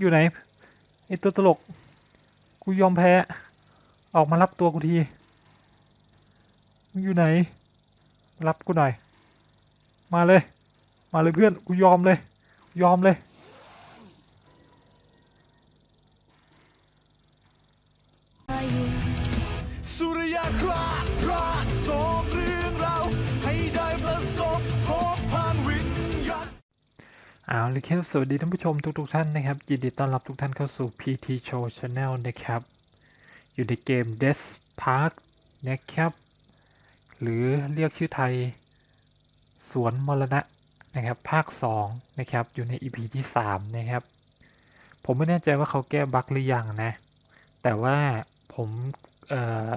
อยู่ไหนไอตัวตลก กูยอมแพ้ ออกมารับตัวกูทีมึงอยู่ไหน รับกูหน่อย มาเลย มาเลยเพื่อน กูยอมเลย ยอมเลย เอาเลยครับสวัสดีท่านผู้ชมทุกๆท่านนะครับ ยินดีต้อนรับทุกท่านเข้าสู่ PT Show Channel นะครับ อยู่ในเกม Death Park นะครับ หรือเรียกชื่อไทย สวนมรณะนะครับ ภาค 2 นะครับ อยู่ใน EP ที่ 3 นะครับ ผมไม่แน่ใจว่าเขาแก้บั๊กหรือยังนะ แต่ว่าผมเอ่อ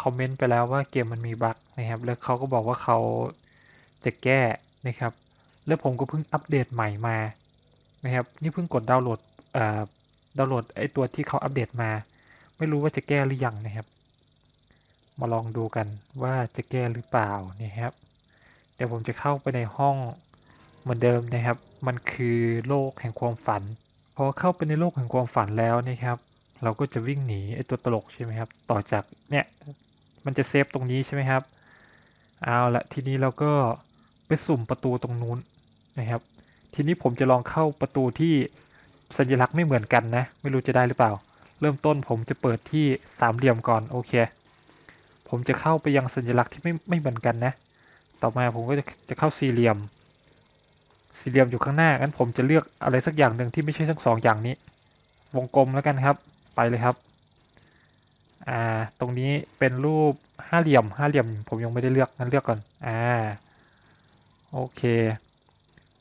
คอมเมนต์ไปแล้วว่าเกมมันมีบั๊กนะครับ แล้วเขาก็บอกว่าเขาจะแก้นะครับ แล้วผมก็เพิ่งอัปเดตใหม่มานะครับนี่เพิ่งกดดาวน์โหลดดาวน์โหลดไอตัวที่เขาอัปเดตมา ไม่รู้ว่าจะแก้หรือยังนะครับ มาลองดูกันว่าจะแก้หรือเปล่านะครับเดี๋ยวผมจะเข้าไปในห้องเหมือนเดิมนะครับ มันคือโลกแห่งความฝัน พอเข้าไปในโลกแห่งความฝันแล้วนะครับ เราก็จะวิ่งหนีไอตัวตลกใช่ไหมครับ ต่อจากเนี่ยมันจะเซฟตรงนี้ใช่ไหมครับ เอาละทีนี้เราก็ไปสุ่มประตูตรงนู้น นะครับ ทีนี้ผมจะลองเข้าประตูที่สัญลักษณ์ไม่เหมือนกันนะ ไม่รู้จะได้หรือเปล่า เริ่มต้นผมจะเปิดที่สามเหลี่ยมก่อนโอเค ผมจะเข้าไปยังสัญลักษณ์ที่ไม่ไม่เหมือนกันนะ ต่อมาผมก็จะจะเข้าสี่เหลี่ยม สี่เหลี่ยมอยู่ข้างหน้างั้นผมจะเลือกอะไรสักอย่างหนึ่งที่ไม่ใช่ทั้งสองอย่างนี้ วงกลมแล้วกันครับ ไปเลยครับ อ่า ตรงนี้เป็นรูปห้าเหลี่ยมห้าเหลี่ยม ผมยังไม่ได้เลือกงั้นเลือกก่อน อ่า โอเค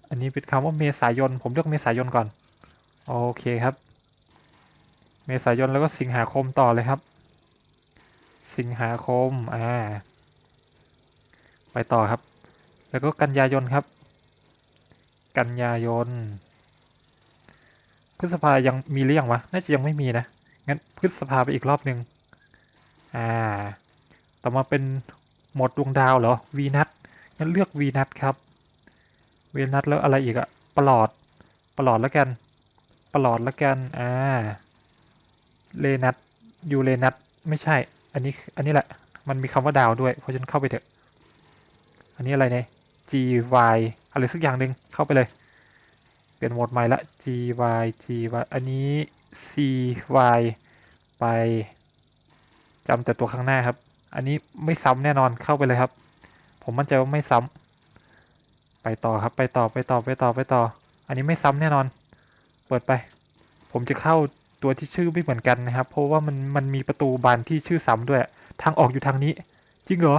อันนี้เป็นคำว่าเมษายน ผมเลือกเมษายนก่อน โอเคครับ เมษายนแล้วก็สิงหาคมต่อเลยครับ สิงหาคม อ่า ไปต่อครับ แล้วก็กันยายนครับ กันยายน พฤษภายังมีหรือยังวะ น่าจะยังไม่มีนะ งั้นพฤษภาไปอีกรอบหนึ่งอ่า ต่อมาเป็นหมดดวงดาวเหรอ วีนัทงั้นเลือกวีนัทครับ วีนัทแล้วอะไรอีกอะประหลอดประหลอดแล้วกันประหลอดแล้วกันอ่าเลนัทยูเลนัทไม่ใช่ อันนี้อันนี้แหละ มันมีคำว่าดาวด้วย เพราะฉะนั้นเข้าไปเถอะ อันนี้อะไรเนี่ย G Y อะไรสักอย่างหนึ่งเข้าไปเลย เปลี่ยนโหมดใหม่ละ G Y G Y อันนี้ C Y ไปจำแต่ตัวข้างหน้าครับ อันนี้ไม่ซ้ำแน่นอนเข้าไปเลยครับ ผมมั่นใจว่าไม่ซ้ำ ไปต่อครับ ไปต่อไปต่อไปต่อไปต่อ อันนี้ไม่ซ้ำแน่นอน เปิดไป ผมจะเข้าตัวที่ชื่อไม่เหมือนกันนะครับ เพราะว่ามันมันมีประตูบานที่ชื่อซ้ำด้วย ทางออกอยู่ทางนี้ จริงเหรอ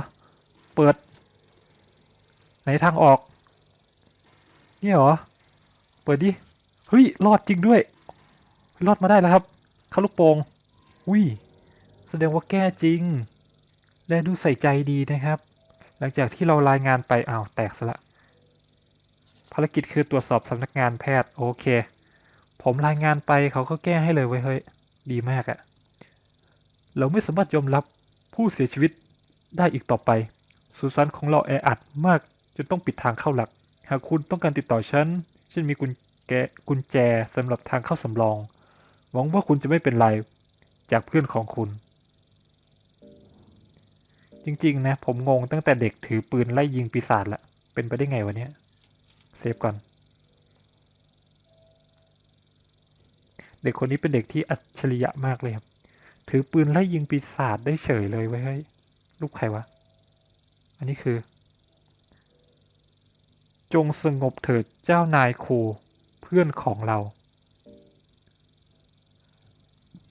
เปิด ไหนทางออกเนี่ยเหรอ เปิดดิ เฮ้ย รอดจริงด้วย รอดมาได้แล้วครับเข้าลูกโป่งอุ้ย แสดงว่าแก้จริง และดูใส่ใจดีนะครับ หลังจากที่เรารายงานไปอ้าวแตกซะละ ภารกิจคือตรวจสอบสำนักงานแพทย์โอเค ผมรายงานไปเขาก็แก้ให้เลยเว้ยเฮ้ยดีมากอะเราไม่สามารถยอมรับผู้เสียชีวิตได้อีกต่อไปสุสานของเราแออัดมากจนต้องปิดทางเข้าหลัก หากคุณต้องการติดต่อฉันฉันมีกุญแจกุญแจสำหรับทางเข้าสำรอง หวังว่าคุณจะไม่เป็นไรจากเพื่อนของคุณ จริงๆนะ ผมงงตั้งแต่เด็กถือปืนไล่ยิงปีศาจละเป็นไปได้ไงวะเนี่ย เซฟก่อน เด็กคนนี้เป็นเด็กที่อัจฉริยะมากเลยครับ ถือปืนไล่ยิงปีศาจได้เฉยเลยเว้ยเฮ้ลูกใครวะ อันนี้คือ จงสงบเถิดเจ้านายครูเพื่อนของเรา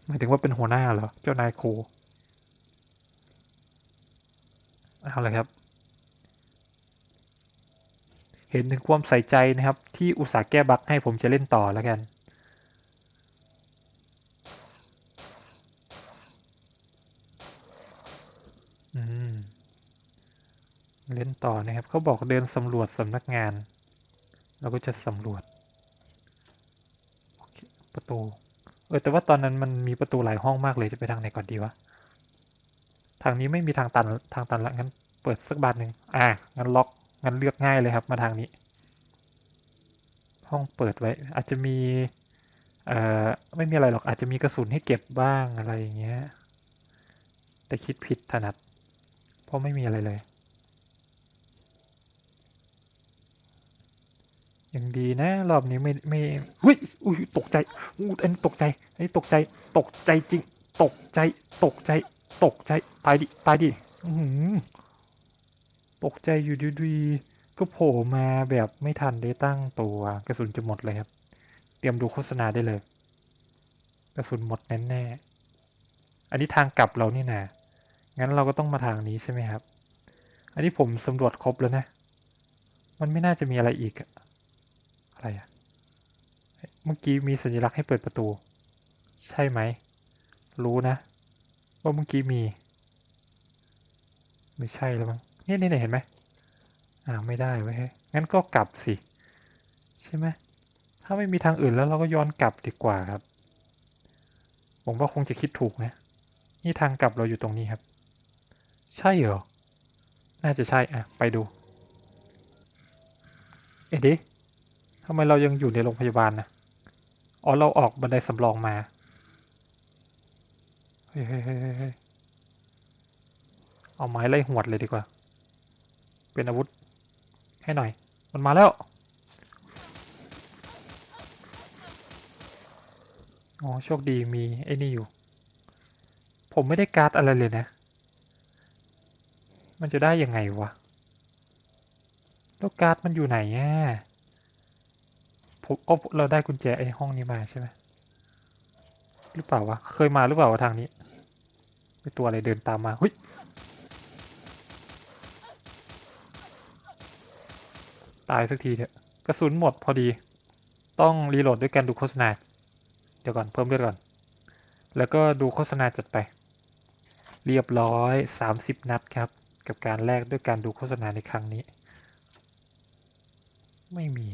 หมายถึงว่าเป็นหัวหน้าเหรอ เจ้านายครูเอาเลยครับ เห็นถึงความใส่ใจนะครับ ที่อุตส่าห์แก้บั๊กให้ผมจะเล่นต่อแล้วกันอืมเล่นต่อนะครับเขาบอกเดินสำรวจสำนักงาน เราก็จะสำรวจประตู เออแต่ว่าตอนนั้นมันมีประตูหลายห้องมากเลยจะไปทางไหนก่อนดีวะทางนี้ไม่มีทางตันทางตันละงั้นเปิดสักบานหนึ่งอ่างั้นล็อก งั้นเลือกง่ายเลยครับมาทางนี้ ห้องเปิดไว้ อาจจะมีเอ่อไม่มีอะไรหรอกอาจจะมีกระสุนให้เก็บบ้างอะไรอย่างเงี้ย แต่คิดผิดถนัด เพราะไม่มีอะไรเลย ยังดีนะรอบนี้ไม่ไม่หุ้ยอุ้ยตกใจอู้อันตกใจอันตกใจ ตกใจจริง ตกใจ ตกใจ ตกใจ ตายดิ ตายดิ อื ตกใจอยู่ดีๆก็โผล่มาแบบไม่ทันได้ตั้งตัวกระสุนจะหมดเลยครับ เตรียมดูโฆษณาได้เลย กระสุนหมดแน่ๆอันนี้ทางกลับเรานี่นะงั้นเราก็ต้องมาทางนี้ใช่ไหมครับ อันนี้ผมสำรวจครบแล้วนะ มันไม่น่าจะมีอะไรอีกอะอะไรอะเมื่อกี้มีสัญลักษณ์ให้เปิดประตู ใช่ไหม รู้นะ ว่าเมื่อกี้มี ไม่ใช่แล้วมั้ง นี่นี่เห็นไหมอ่าไม่ได้เว้ยเฮ้ยงั้นก็กลับสิ ใช่ไหมถ้าไม่มีทางอื่นแล้วเราก็ย้อนกลับดีกว่าครับ ผมว่าคงจะคิดถูกนะ นี่ทางกลับเราอยู่ตรงนี้ครับ ใช่เหรอ น่าจะใช่อะ ไปดู เอ๊ะดิทำไมเรายังอยู่ในโรงพยาบาลนะอ๋อเราออกบันไดสำรองมาเฮ้ยเฮ้ยเฮ้ยเฮ้ยเฮ้ยเอาไม้ไล่หวดเลยดีกว่า เป็นอาวุธให้หน่อย มันมาแล้ว อ๋อ โชคดีมีไอ้นี่อยู่ ผมไม่ได้การ์ดอะไรเลยนะ มันจะได้ยังไงวะ แล้วการ์ดมันอยู่ไหนอะผมอ๋อเราได้กุญแจไอ้ห้องนี้มาใช่ไหมหรือเปล่าวะ เคยมาหรือเปล่าวะทางนี้เป็นตัวอะไรเดินตามมาเฮ้ย ตายสักทีเถอะกระสุนหมดพอดี ต้องรีโหลดด้วยการดูโฆษณา เดี๋ยวก่อนเพิ่มเลือดก่อน แล้วก็ดูโฆษณาจัดไป เรียบร้อยสามสิบนัดครับ กับการแลกด้วยการดูโฆษณาในครั้งนี้ ไม่มี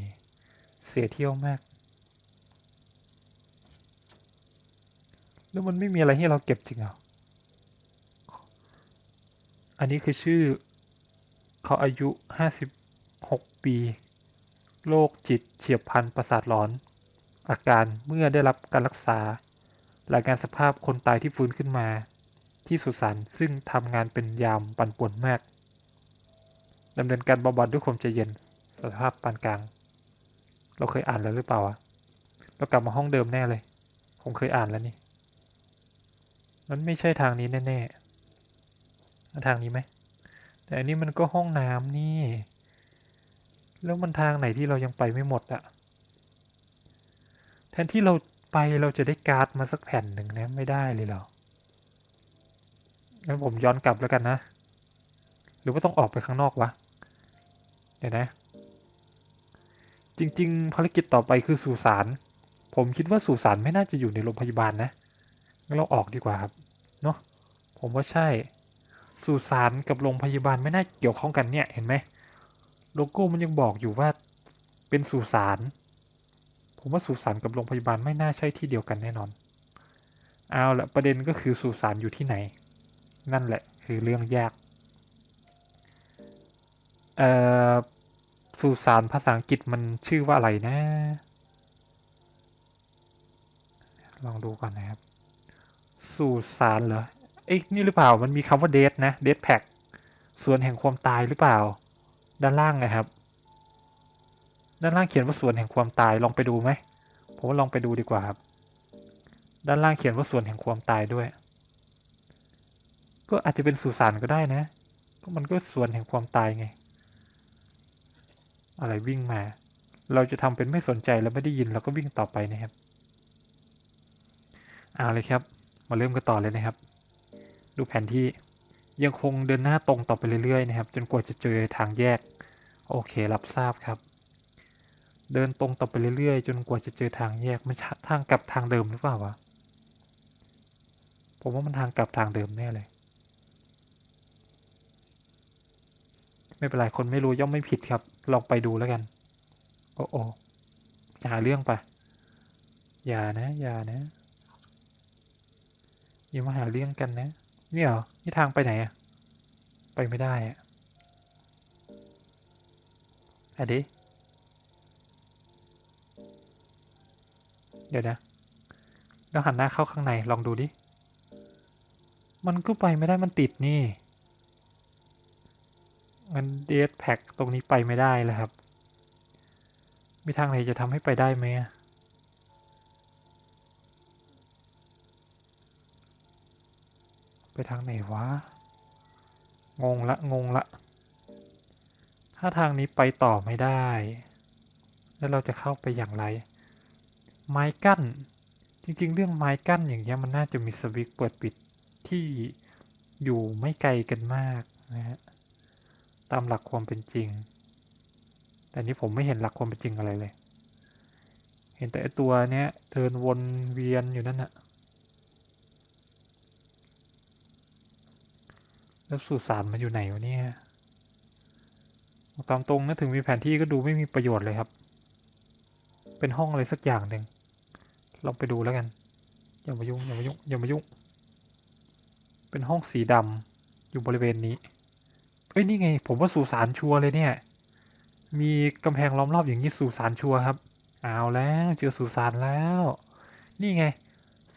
เสียเที่ยวมาก แล้วมันไม่มีอะไรให้เราเก็บจริงเหรออันนี้คือชื่อเขาอายุห้าสิบหก ปี โรคจิตเฉียบพลันประสาทหลอน อาการเมื่อได้รับการรักษา รายงานสภาพคนตายที่ฟื้นขึ้นมา ที่สุสานซึ่งทำงานเป็นยามปั่นป่วนมากดำเนินการบำบัดด้วยความใจเย็นสภาพปานกลาง เราเคยอ่านแล้วหรือเปล่าอะเรากลับมาห้องเดิมแน่เลย ผมเคยอ่านแล้วนี่มันไม่ใช่ทางนี้แน่ๆทางนี้ไหม แต่อันนี้มันก็ห้องน้ำนี่ แล้วมันทางไหนที่เรายังไปไม่หมดอะแทนที่เราไปเราจะได้การ์ดมาสักแผ่นหนึ่งนะไม่ได้เลยเหรองั้นผมย้อนกลับแล้วกันนะ หรือว่าต้องออกไปข้างนอกวะ เดี๋ยวนะ จริง ๆ ภารกิจต่อไปคือสุสาน ผมคิดว่าสุสานไม่น่าจะอยู่ในโรงพยาบาลนะ งั้นเราออกดีกว่าครับ เนาะ ผมว่าใช่ สุสานกับโรงพยาบาลไม่น่าเกี่ยวข้องกันเนี่ย เห็นไหม โลโก้มันยังบอกอยู่ว่าเป็นสุสาน ผมว่าสุสานกับโรงพยาบาลไม่น่าใช่ที่เดียวกันแน่นอน เอาละประเด็นก็คือสุสานอยู่ที่ไหน นั่นแหละคือเรื่องยาก เอ่อสุสานภาษาอังกฤษมันชื่อว่าอะไรนะ ลองดูก่อนนะครับ สุสานเหรอเอ้ยนี่หรือเปล่า มันมีคำว่าเดทนะ เดทแพ็กส่วนแห่งความตายหรือเปล่า ด้านล่างนะครับ ด้านล่างเขียนว่าส่วนแห่งความตายลองไปดูไหมผมว่าลองไปดูดีกว่าครับ ด้านล่างเขียนว่าส่วนแห่งความตายด้วย ก็อาจจะเป็นสุสานก็ได้นะก็มันก็ส่วนแห่งความตายไง อะไรวิ่งมา เราจะทำเป็นไม่สนใจแล้วไม่ได้ยินเราก็วิ่งต่อไปนะครับเอาเลยครับ มาเริ่มกันต่อเลยนะครับ ดูแผนที่ ยังคงเดินหน้าตรงต่อไปเรื่อยๆนะครับ จนกว่าจะเจอทางแยก โอเค รับทราบครับ เดินตรงต่อไปเรื่อยๆ จนกว่าจะเจอทางแยกมันทางกลับทางเดิมหรือเปล่าวะผมว่ามันทางกลับทางเดิมแน่เลย ไม่เป็นไรคนไม่รู้ย่อมไม่ผิดครับ ลองไปดูแล้วกัน โอ้โออย่าหาเรื่องไปอย่านะ อย่านะอย่ามาหาเรื่องกันนะ เนี่ยเหรอ นี่ทางไปไหนอะไปไม่ได้อะอะดิเดี๋ยวนะแล้วหันหน้าเข้าข้างในลองดูดิ มันก็ไปไม่ได้มันติดนี่งั้นเดสแพ็กตรงนี้ไปไม่ได้แล้วครับ มีทางไหนจะทำให้ไปได้ไหมอะ ไปทางไหนวะ งงละงงละ ถ้าทางนี้ไปต่อไม่ได้ แล้วเราจะเข้าไปอย่างไร ไม้กั้น จริง ๆ เรื่องไม้กั้นอย่างเงี้ยมันน่าจะมีสวิตช์เปิดปิดที่อยู่ไม่ไกลกันมากนะฮะ ตามหลักความเป็นจริง แต่นี่ผมไม่เห็นหลักความเป็นจริงอะไรเลย เห็นแต่ตัวเนี้ยเดินวนเวียนอยู่นั่นน่ะ แล้วสุสานมันอยู่ไหนวะเนี่ยตามตรงนะถึงมีแผนที่ก็ดูไม่มีประโยชน์เลยครับ เป็นห้องอะไรสักอย่างหนึ่งลองไปดูแล้วกัน อย่ามายุ่งอย่ามายุ่งอย่ามายุ่ง เป็นห้องสีดำอยู่บริเวณนี้เอ้ยนี่ไง ผมว่าสุสานชัวร์เลยเนี่ย มีกำแพงล้อมรอบอย่างนี้สุสานชัวร์ครับเอาแล้วเจอสุสานแล้ว นี่ไง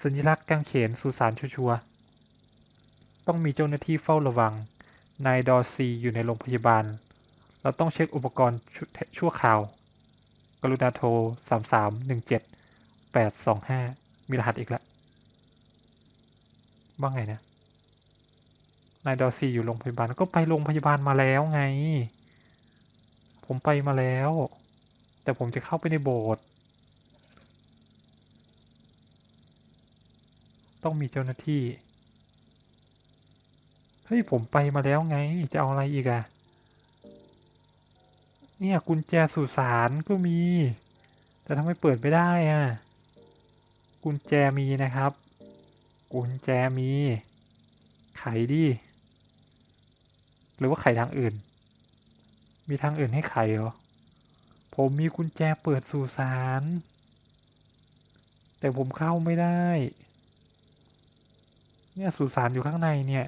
สัญลักษณ์กางเขนสุสานชัวร์ๆ ต้องมีเจ้าหน้าที่เฝ้าระวัง นายดอซีอยู่ในโรงพยาบาล เราต้องเช็คอุปกรณ์ชั่วคราว กรุณาโทรสามสามหนึ่งเจ็ดแปดสองห้ามีรหัสอีกแล้วบ้างไงนะ นายดอซีอยู่โรงพยาบาลก็ไปโรงพยาบาลมาแล้วไง ผมไปมาแล้ว แต่ผมจะเข้าไปในโบสถ์ต้องมีเจ้าหน้าที่ เฮ้ยผมไปมาแล้วไง จะเอาอะไรอีกอะเนี่ยกุญแจสุสานก็มี แต่ทำไมเปิดไม่ได้อะกุญแจมีนะครับ กุญแจมี ไขดิ หรือว่าไขทางอื่น มีทางอื่นให้ไขเหรอ ผมมีกุญแจเปิดสุสานแต่ผมเข้าไม่ได้ เนี่ยสุสานอยู่ข้างในเนี่ย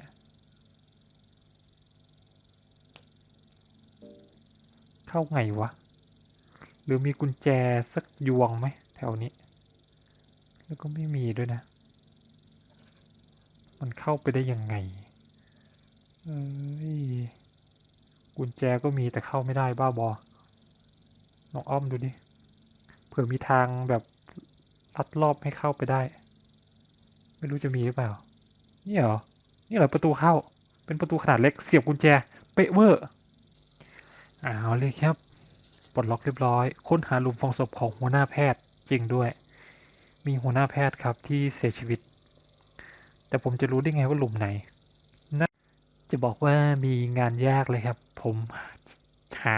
เข้าไงวะ หรือมีกุญแจสักยวงไหมแถวนี้ แล้วก็ไม่มีด้วยนะ มันเข้าไปได้ยังไง เอ้ย กุญแจก็มีแต่เข้าไม่ได้บ้าบอลองอ้อมดูดิ เผื่อมีทางแบบลัดรอบให้เข้าไปได้ ไม่รู้จะมีหรือเปล่า นี่เหรอ นี่เหรอประตูเข้า เป็นประตูขนาดเล็กเสียบกุญแจ เป๊ะเวอร์ เอาเลยครับ ปลดล็อกเรียบร้อย ค้นหาหลุมฝังศพของหัวหน้าแพทย์จริงด้วย มีหัวหน้าแพทย์ครับที่เสียชีวิต แต่ผมจะรู้ได้ไงว่าหลุมไหนนะจะบอกว่ามีงานยากเลยครับ ผมหา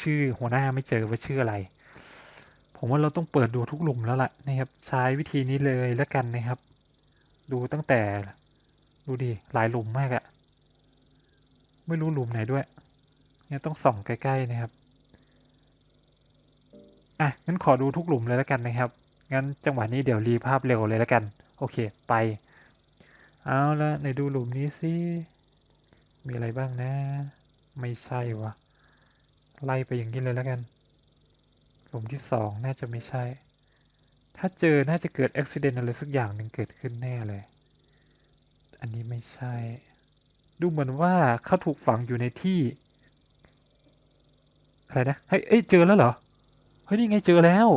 ชื่อหัวหน้าไม่เจอว่าชื่ออะไร ผมว่าเราต้องเปิดดูทุกหลุมแล้วล่ะนะครับ ใช้วิธีนี้เลยแล้วกันนะครับ ดูตั้งแต่ ดูดิหลายหลุมมากอะไม่รู้หลุมไหนด้วย เนี่ยต้องส่องใกล้ๆนะครับ อะงั้นขอดูทุกหลุมเลยแล้วกันนะครับ งั้นจังหวะนี้เดี๋ยวรีภาพเร็วเลยแล้วกัน โอเค ไป เอาละในดูหลุมนี้สิ มีอะไรบ้างนะ ไม่ใช่วะไล่ไปอย่างนี้เลยแล้วกัน หลุมที่สองน่าจะไม่ใช่ ถ้าเจอน่าจะเกิดอุบิเหตุอะไรสักอย่างหนึ่งเกิดขึ้นแน่เลย อันนี้ไม่ใช่ ดูเหมือนว่าเขาถูกฝังอยู่ในที่ อะไรนะเฮ้ยเอ้ยเจอแล้วเหรอ เฮ้ยนี่ไงเจอแล้ว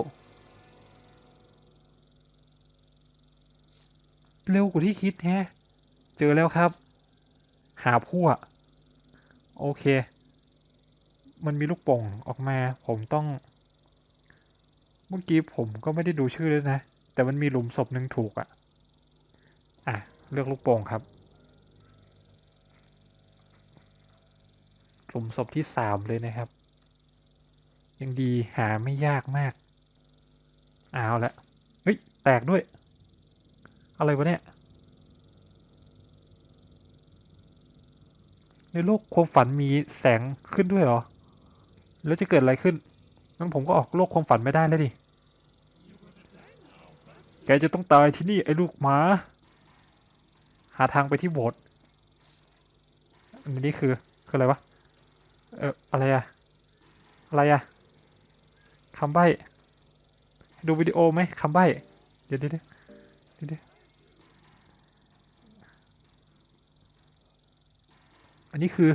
เร็วกว่าที่คิดแฮะ เจอแล้วครับ หาพวกโอเค มันมีลูกโป่งออกมา ผมต้อง เมื่อกี้ผมก็ไม่ได้ดูชื่อเลยนะ แต่มันมีหลุมศพหนึ่งถูกอะ่ะ อะ เลือกลูกโป่งครับหลุมศพที่สามเลยนะครับ ยังดีหาไม่ยากมาก เอาละเฮ้ย แตกด้วย อะไรวะเนี่ย ในโลกความฝันมีแสงขึ้นด้วยเหรอ แล้วจะเกิดอะไรขึ้นงั้นผมก็ออกโลกความฝันไม่ได้แล้วดิ แกจะต้องตายที่นี่ไอ้ลูกหมา หาทางไปที่โบสถ์อันนี้คือ คืออะไรวะ เอออะไรอะอะไรอะ คำใบ้ ดูวิดีโอไหมคำใบ้ เดี๋ยวเดี๋ยวเดี๋ยวดูดิอันนี้คือ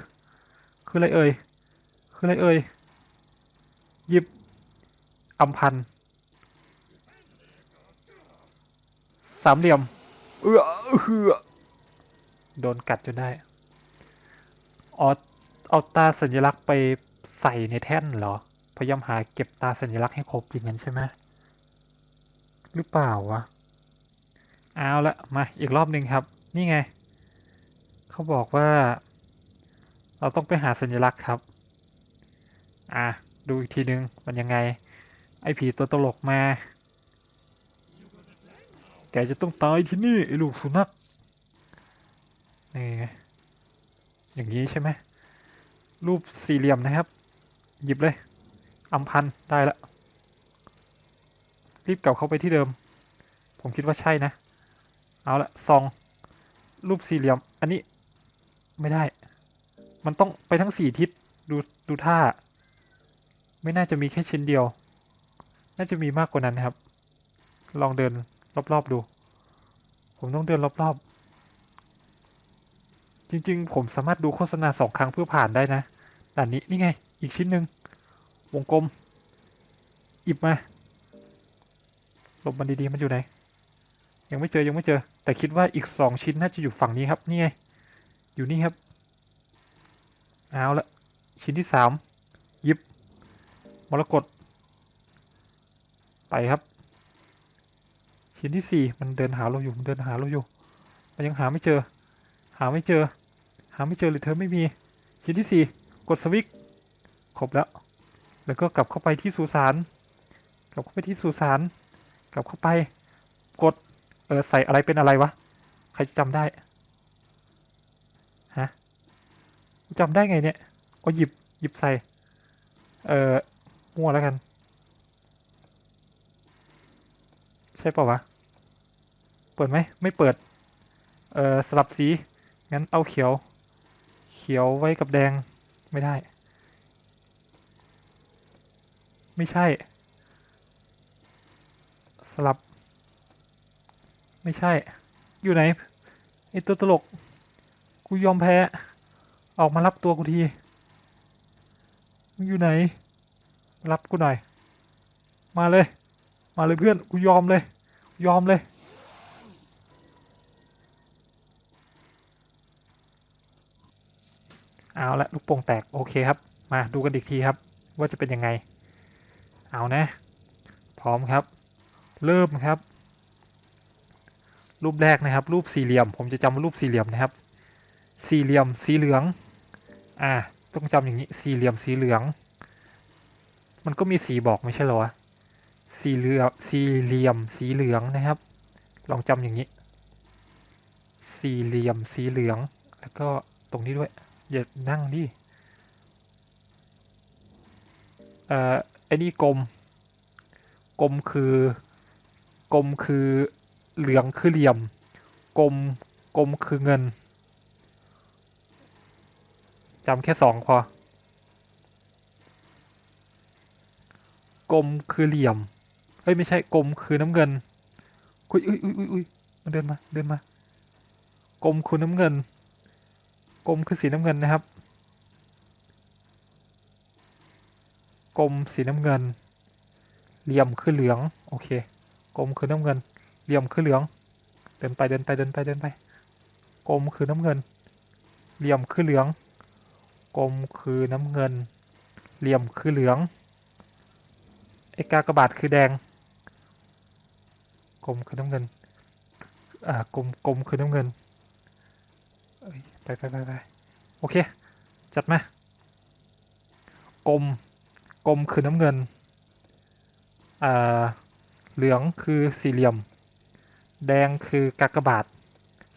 คืออะไรเอ่ย คืออะไรเอ่ย หยิบอัมพัน สามเหลี่ยม เอื้อเฮือโดนกัดจนได้ออเอาตาสัญลักษณ์ไปใส่ในแท่นเหรอ ยายามหาเก็บตาสัญลักษณ์ให้ครบอย่างนั้นใช่ไหมหรือเปล่าวะ เอาละมาอีกรอบหนึ่งครับ นี่ไง เขาบอกว่า เราต้องไปหาสัญลักษณ์ครับ อะ ดูอีกทีนึง มันยังไง ไอ้ผีตัวตลกมา แกจะต้องตายที่นี่ ไอ้ลูกสุนัข นี่ไงอย่างนี้ใช่ไหมรูปสี่เหลี่ยมนะครับ หยิบเลย อำพันธ์ได้ละ รีบกลับเข้าไปที่เดิม ผมคิดว่าใช่นะ เอาละซอง รูปสี่เหลี่ยม อันนี้ไม่ได้ มันต้องไปทั้งสี่ทิศ ดูดูท่า ไม่น่าจะมีแค่ชิ้นเดียว น่าจะมีมากกว่านั้นครับ ลองเดินรอบๆดู ผมต้องเดินรอบๆ จริงๆ ผมสามารถดูโฆษณาสองครั้งเพื่อผ่านได้นะด่านนี้นี่ไง อีกชิ้นหนึ่ง วงกลมหยิบมาหลบมันดีๆมันอยู่ไหน ยังไม่เจอยังไม่เจอ แต่คิดว่าอีกสองชิ้นน่าจะอยู่ฝั่งนี้ครับนี่ไงอยู่นี่ครับเอาละชิ้นที่สามยิบมรกตไปครับ ชิ้นที่สี่มันเดินหาเราอยู่มันเดินหาเราอยู่ มันยังหาไม่เจอ หาไม่เจอ หาไม่เจอหรือเธอไม่มี ชิ้นที่สี่กดสวิตช์ครบแล้ว แล้วก็กลับเข้าไปที่สุสาน กลับเข้าไปที่สุสาน กลับเข้าไป กด เออ ใส่อะไรเป็นอะไรวะ ใครจำได้ ฮะจำได้ไงเนี่ยก็หยิบ หยิบใส่ เออมั่วแล้วกัน ใช่ป่าวะ เปิดไหม ไม่เปิด เออสลับสี งั้นเอาเขียว เขียวไว้กับแดง ไม่ได้ ไม่ใช่ สลับ ไม่ใช่ อยู่ไหนไอตัวตลก กูยอมแพ้ ออกมารับตัวกูทีมึงอยู่ไหน รับกูหน่อย มาเลย มาเลยเพื่อน กูยอมเลย ยอมเลย เอาละลูกโป่งแตก โอเคครับ มาดูกันอีกทีครับ ว่าจะเป็นยังไง เอานะ พร้อมครับ เริ่มครับ รูปแรกนะครับ รูปสี่เหลี่ยม ผมจะจำว่ารูปสี่เหลี่ยมนะครับ สี่เหลี่ยมสีเหลือง อ่า ต้องจำอย่างนี้ สี่เหลี่ยมสีเหลือง มันก็มีสีบอกไม่ใช่หรอสี่เหลืองสี่เหลี่ยมสีเหลืองนะครับ ลองจำอย่างนี้ สี่เหลี่ยมสีเหลือง แล้วก็ตรงนี้ด้วยอย่านั่งดิเอ่อ อ้นี่กลม กลมคือ กลมคือเหลืองคือเหลี่ยม กลม กลมคือเงินจำแค่สองพอกลมคือเหลี่ยมเอ้ย ไม่ใช่กลมคือน้ำเงิน อุ้ยอุ้ยอุ้ยอุ้ยอุ้ยมันเดินมา เดินมา กลมคือน้ำเงิน กลมคือสีน้ำเงินนะครับ กลมสีน้ำเงิน เหลี่ยมคือเหลือง โอเค กลมคือน้ำเงิน เหลี่ยมคือเหลือง เดินไปเดินไปเดินไปเดินไป กลมคือน้ำเงิน เหลี่ยมคือเหลือง กลมคือน้ำเงิน เหลี่ยมคือเหลืองไอ้กากระบาทคือแดง กลมคือน้ำเงิน อ่ากลมกลมคือน้ำเงินไปไปไปไปโอเค จัดมากลม กลมคือน้ำเงิน อ่า เหลืองคือสี่เหลี่ยม แดงคือกากบาท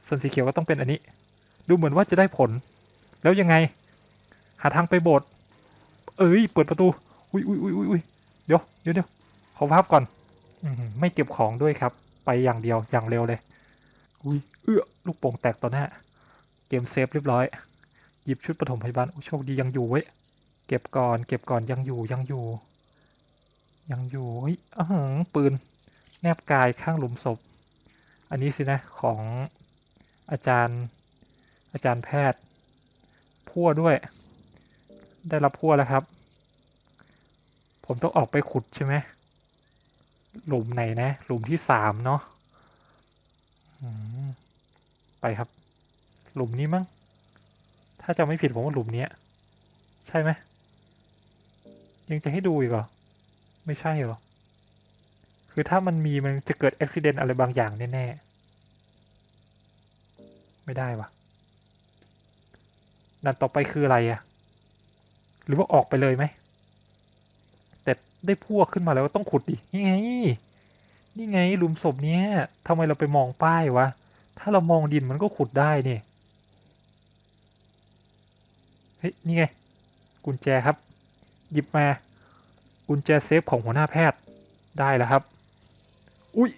ส่วนสีเขียวก็ต้องเป็นอันนี้ ดูเหมือนว่าจะได้ผล แล้วยังไง หาทางไปโบสถ์เอ้ย เปิดประตู อุ้ยอุ้ยอุ้ยอุ้ยเดี๋ยวเดี๋ยวเดี๋ยวขอภาพก่อนอืไม่เก็บของด้วยครับ ไปอย่างเดียวอย่างเร็วเลย อุ้ยเอื้อลูกโป่งแตกต่อหน้า เกมเซฟเรียบร้อย หยิบชุดปฐมพยาบาลอุ๊ยโชคดียังอยู่เว้ย เก็บก่อน เก็บก่อนยังอยู่ยังอยู่ ยังอยู่เฮ้ยอ้าวหืปืน แนบกายข้างหลุมศพ อันนี้สินะของอาจารย์ อาจารย์แพทย์พั่วด้วย ได้รับพั่วแล้วครับ ผมต้องออกไปขุดใช่ไหมหลุมไหนนะ หลุมที่สามเนาะไปครับ หลุมนี้มั้ง ถ้าจะไม่ผิดผมว่าหลุมเนี้ย ใช่ไหม ยังจะให้ดูอีกเหรอ ไม่ใช่เหรอ คือถ้ามันมีมันจะเกิดอุบิเหตุอะไรบางอย่างแน่ๆ ไม่ได้วะนันต่อไปคืออะไรอะหรือว่าออกไปเลยไหม แต่ได้พวกขึ้นมาแล้วก็ต้องขุดดินี่ไง นี่ไงหลุมศพเนี้ยทำไมเราไปมองป้ายวะ ถ้าเรามองดินมันก็ขุดได้นี่ เฮ้ย นี่ไง กุญแจครับ หยิบมากุญแจเซฟของหัวหน้าแพทย์ได้แล้วครับ อุ้ย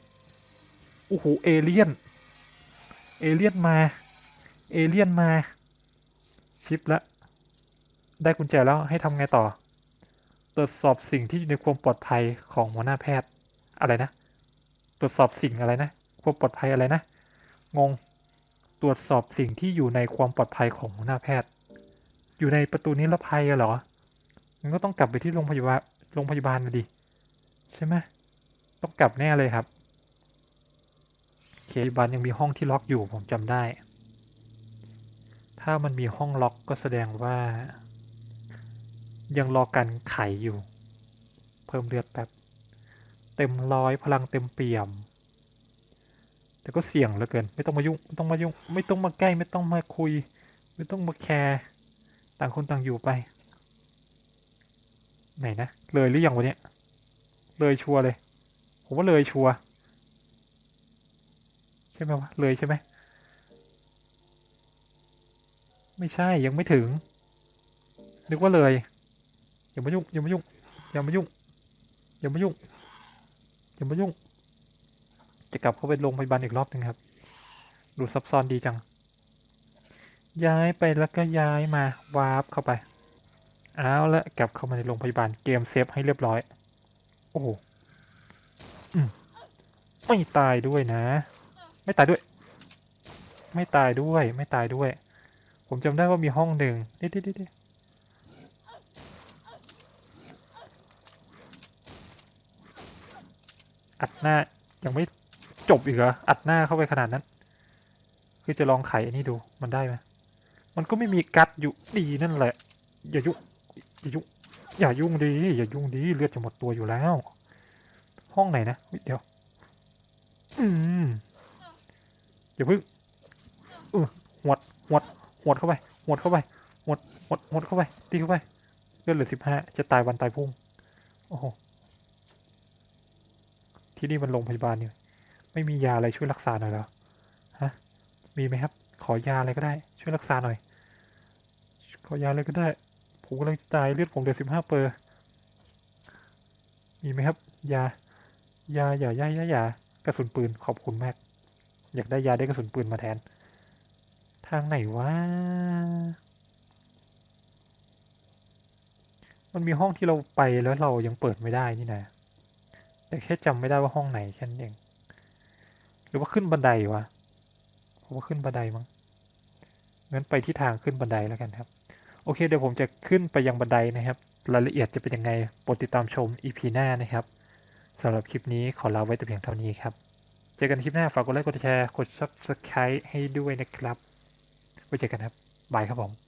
โอ้โหเอเลี่ยน เอเลี่ยนมา เอเลี่ยนมา ชิปแล้วได้กุญแจแล้วให้ทำไงต่อ ตรวจสอบสิ่งที่อยู่ในความปลอดภัยของหัวหน้าแพทย์อะไรนะ ตรวจสอบสิ่งอะไรนะความปลอดภัยอะไรนะ งง ตรวจสอบสิ่งที่อยู่ในความปลอดภัยของหัวหน้าแพทย์ อยู่ในประตูนิรภัยะเหรอ มันก็ต้องกลับไปที่โรงพยาบาลโรงพยาบาลนะดิใช่ไหมต้องกลับแน่เลยครับโอเคโรงพยาบาลยังมีห้องที่ล็อกอยู่ผมจำได้ ถ้ามันมีห้องล็อกก็แสดงว่า ยังรอการไขอยู่ เพิ่มเลือดแป๊บเต็มร้อยพลังเต็มเปี่ยม แต่ก็เสี่ยงเหลือเกิน ไม่ต้องมายุ่งไม่ต้องมายุ่ง ไม่ต้องมาใกล้ ไม่ต้องมาคุย ไม่ต้องมาแคร์ต่างคนต่างอยู่ไป ไหนนะเลยหรือยังวะเนี่ยเลยชัวร์เลย ผมว่าเลยชัวร์ใช่ไหมวะเลยใช่ไหมไม่ใช่ยังไม่ถึง นึกว่าเลยอย่ามายุ่งอย่ามายุ่งอย่ามายุ่งอย่ามายุ่งอย่ามายุ่ง จะกลับเข้าไปโรงพยาบาลอีกรอบหนึ่งครับ ดูซับซ้อนดีจัง ย้ายไปแล้วก็ย้ายมาวาร์ปเข้าไป เอาละกลับเข้ามาในโรงพยาบาลเกมเซฟให้เรียบร้อย โอ้ไม่ตายด้วยนะ ไม่ตายด้วย ไม่ตายด้วย ไม่ตายด้วย ผมจำได้ว่ามีห้องหนึ่งเด็ดเด็ดเด็ดอัดหน้ายังไม่จบอีกเหรออัดหน้าเข้าไปขนาดนั้น คือจะลองไขอันนี้ดูมันได้ไหมมันก็ไม่มีกัดอยู่ดีนั่นแหละอย่ายุ่ อย่ายุ่งอย่ายุ่งดีอย่ายุ่งดีเลือดจะหมดตัวอยู่แล้ว ห้องไหนนะเฮ้ยเดี๋ยว อืมอย่าพึ่งเออหวดหวดหวดเข้าไปหวดเข้าไปหวดหวดหวดเข้าไปตีเข้าไปเลือดเหลือสิบห้าจะตายวันตายพุ่งโอ้โหที่นี่มันโรงพยาบาลนี่ไม่มียาอะไรช่วยรักษาหน่อยหรอฮะมีไหมครับ ขอยาอะไรก็ได้ ช่วยรักษาหน่อย ขอยาอะไรก็ได้ ผมกำลังตายเลือดผมเหลือสิบห้าเปอร์มีไหมครับยายาอย่ายายายากระสุนปืนขอบคุณมาก อยากได้ยาได้กระสุนปืนมาแทน ทางไหนวะมันมีห้องที่เราไปแล้วเรายังเปิดไม่ได้นี่นะแต่แค่จำไม่ได้ว่าห้องไหนแค่นั้นเองหรือว่าขึ้นบันไดวะผมว่าขึ้นบันไดมั้งงั้นไปที่ทางขึ้นบันไดแล้วกันครับ โอเคเดี๋ยวผมจะขึ้นไปยังบันไดนะครับ รายละเอียดจะเป็นยังไงโปรดติดตามชม EP หน้านะครับสำหรับคลิปนี้ขอลาไว้แต่เพียงเท่านี้ครับ เจอกันคลิปหน้าฝากกดไลค์กดแชร์กด Subscribe ให้ด้วยนะครับไว้เจอกันครับบายครับผม